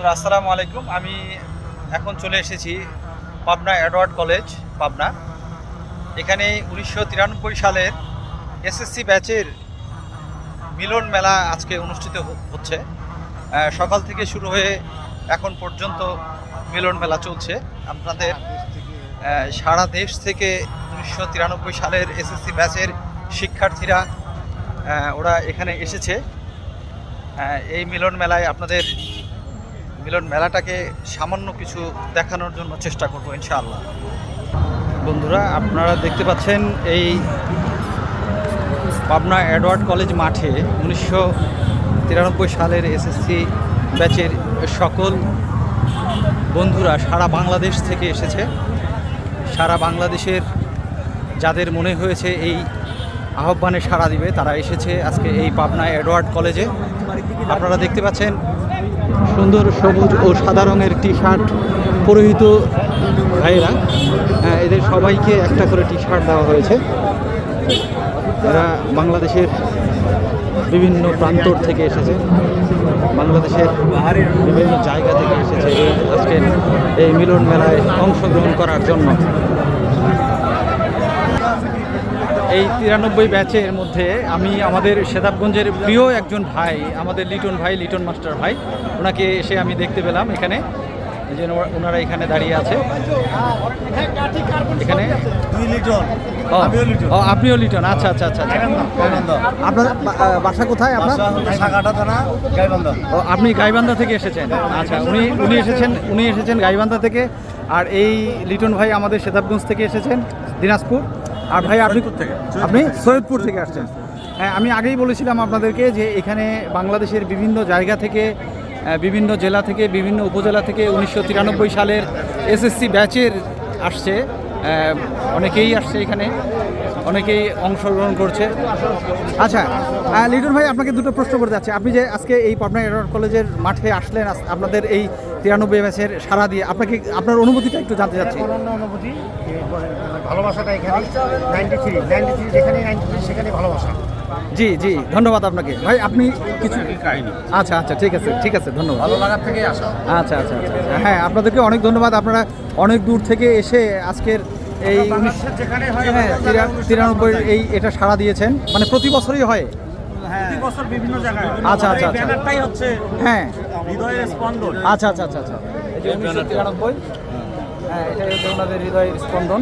বন্ধুরা, আসসালামু আলাইকুম। আমি এখন চলে এসেছি পাবনা অ্যাডওয়ার্ড কলেজ, পাবনা। এখানে উনিশশো তিরানব্বই সালের এসএসসি ব্যাচের মিলন মেলা আজকে অনুষ্ঠিত হচ্ছে। সকাল থেকে শুরু হয়ে এখন পর্যন্ত মিলন মেলা চলছে। আপনাদের সারা দেশ থেকে উনিশশো তিরানব্বই সালের এসএসসি ব্যাচের শিক্ষার্থীরা ওরা এখানে এসেছে। এই মিলন মেলায় আপনাদের মিলন মেলাটাকে সামান্য কিছু দেখানোর জন্য চেষ্টা করব, ইনশাআল্লাহ। বন্ধুরা, আপনারা দেখতে পাচ্ছেন এই পাবনা অ্যাডওয়ার্ড কলেজ মাঠে উনিশশো তিরানব্বই সালের এসএসসি ব্যাচের সকল বন্ধুরা সারা বাংলাদেশ থেকে এসেছে। সারা বাংলাদেশের যাদের মনে হয়েছে এই আহ্বানে সাড়া দিবে, তারা এসেছে আজকে এই পাবনা অ্যাডওয়ার্ড কলেজে। আপনারা দেখতে পাচ্ছেন সুন্দর সবুজ ও সাদা রঙের টি শার্ট পরিহিত ভাইয়েরা। হ্যাঁ, এদের সবাইকে একটা করে টি শার্ট দেওয়া হয়েছে। এরা বাংলাদেশের বিভিন্ন প্রান্তর থেকে এসেছে। বাংলাদেশের বিভিন্ন জায়গা থেকে এসেছে। আজকে এই মিলন মেলায় অংশগ্রহণ করার জন্য। এই তিরানব্বই ব্যাচের মধ্যে আমি আমাদের সেতাবগঞ্জের প্রিয় একজন ভাই আমাদের লিটন ভাই লিটন মাস্টার ভাই ওনাকে এসে আমি দেখতে পেলাম এখানে। এই যে ওরা- ওনারা এখানে দাঁড়িয়ে আছে। এখানে? দুই লিটন। ও, আমিও লিটন। ও আপনিও লিটন। আচ্ছা আচ্ছা আচ্ছা আচ্ছা। আপনার বাসা কোথায় আপনার? আপনি গাইবান্ধা থেকে এসেছেন? আচ্ছা উনি উনি এসেছেন উনি এসেছেন গাইবান্ধা থেকে। আর এই লিটন ভাই আমাদের সেতাবগঞ্জ থেকে এসেছেন দিনাজপুর। আর ভাই আপনি থেকে। আপনি সৈয়দপুর থেকে আসছেন। হ্যাঁ আমি আগেই বলেছিলাম আপনাদেরকে যে এখানে বাংলাদেশের বিভিন্ন জায়গা থেকে বিভিন্ন জেলা থেকে বিভিন্ন উপজেলা থেকে উনিশশো তিরানব্বই সালের এসএসসি ব্যাচের আসছে। অনেকেই আসছে এখানে। অনেকেই অংশগ্রহণ করছে। আচ্ছা লিটন ভাই আপনাকে দুটো প্রশ্ন করতে যাচ্ছে আপনি যে আজকে এই পাবনা এডওয়ার্ড কলেজের মাঠে আসলেন আপনাদের এই তিরানব্বই ম্যাচের সারা দিয়ে আপনাকে আপনার অনুভূতিটা একটু জানতে চাচ্ছি। অনুভূতি ভালোবাসাটা এখানে নাইনটি থ্রি নাইনটি থ্রি যেখানে নাইনটি থ্রি সেখানে ভালোবাসা। জি জি ধন্যবাদ আপনাকে। ভাই আপনি কিছু আচ্ছা আচ্ছা ঠিক আছে ঠিক আছে ধন্যবাদ। ভালো লাগার থেকে আসা। আচ্ছা আচ্ছা আচ্ছা আচ্ছা। হ্যাঁ আপনাদেরকে অনেক ধন্যবাদ। আপনারা অনেক দূর থেকে এসে আজকের এই হয় হ্যাঁ তিরা- তিরানব্বই এই এটা সাড়া দিয়েছেন। মানে প্রতি বছরই হয়। প্রতি বছর বিভিন্ন জায়গায় আচ্ছা, আচ্ছা, আচ্ছা। হচ্ছে হ্যাঁ। আচ্ছা আচ্ছা আচ্ছা আচ্ছা। এই যে উনিশশো তিরানব্বই হ্যাঁ এটাই হচ্ছে ওনাদের হৃদয়ের স্পন্দন।